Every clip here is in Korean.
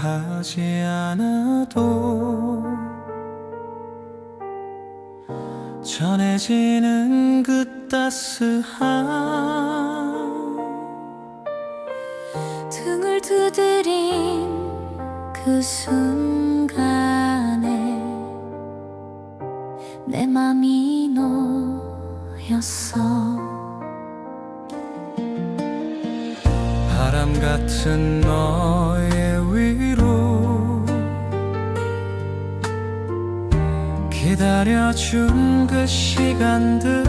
하지 않아도 전해지는 그 따스함. 등을 두드린 그 순간에 내 맘이 놓였어. 바람 같은 너의 기다려준 그 시간들.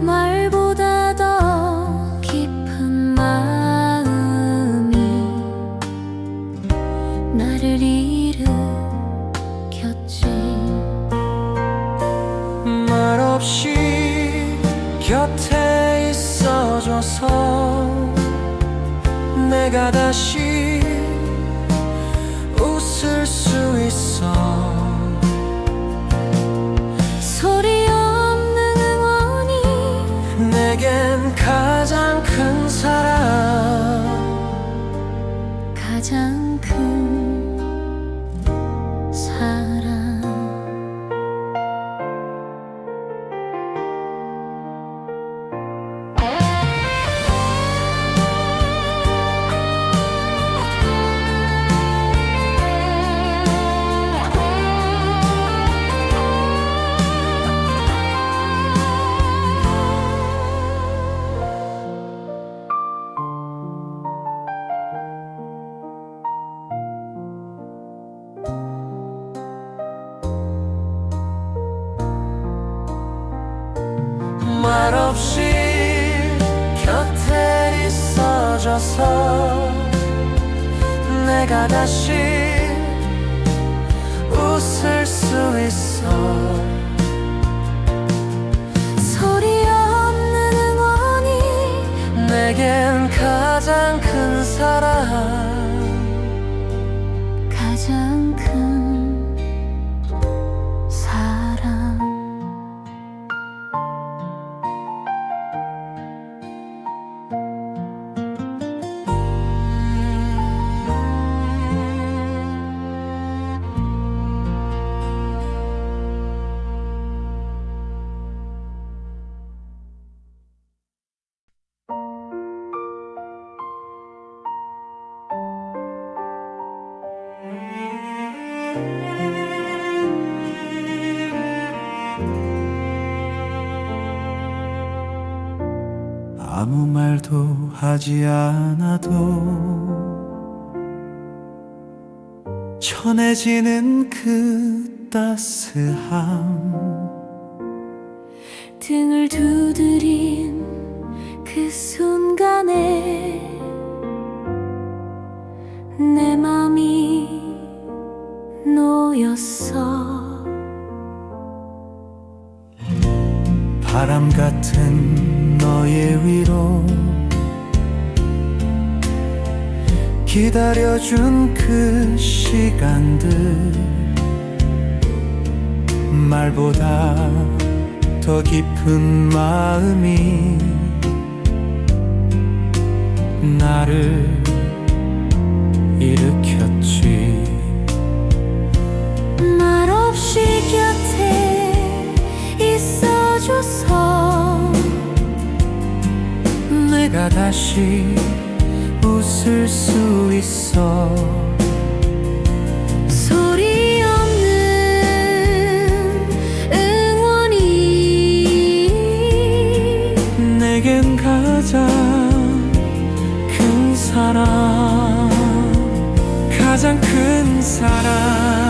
말보다 더 깊은 마음이 나를 일으켰지. 말 없이 곁에 있어줘서 내가 다시 웃을 수 있어. 소리 없는 응원이 내겐 가장 큰 사랑 있어줘서 내가 다시 웃을 수 있어. 소리 없는 응원이 내겐 가장 큰 사랑. 가장 큰 아무 말도 하지 않아도 전해지는 그 따스함. 등을 두드린 그 순간에 내 맘이 놓였어. 바람 같은 너의 위 기다려준 그 시간들 말보다 더 깊은 마음이 나를 일으켰지. 말 없이 곁에 있어줘서 내가 다시 웃을 수 있어. 소리 없는 응원이 내겐 가장 큰 사랑 가장 큰 사랑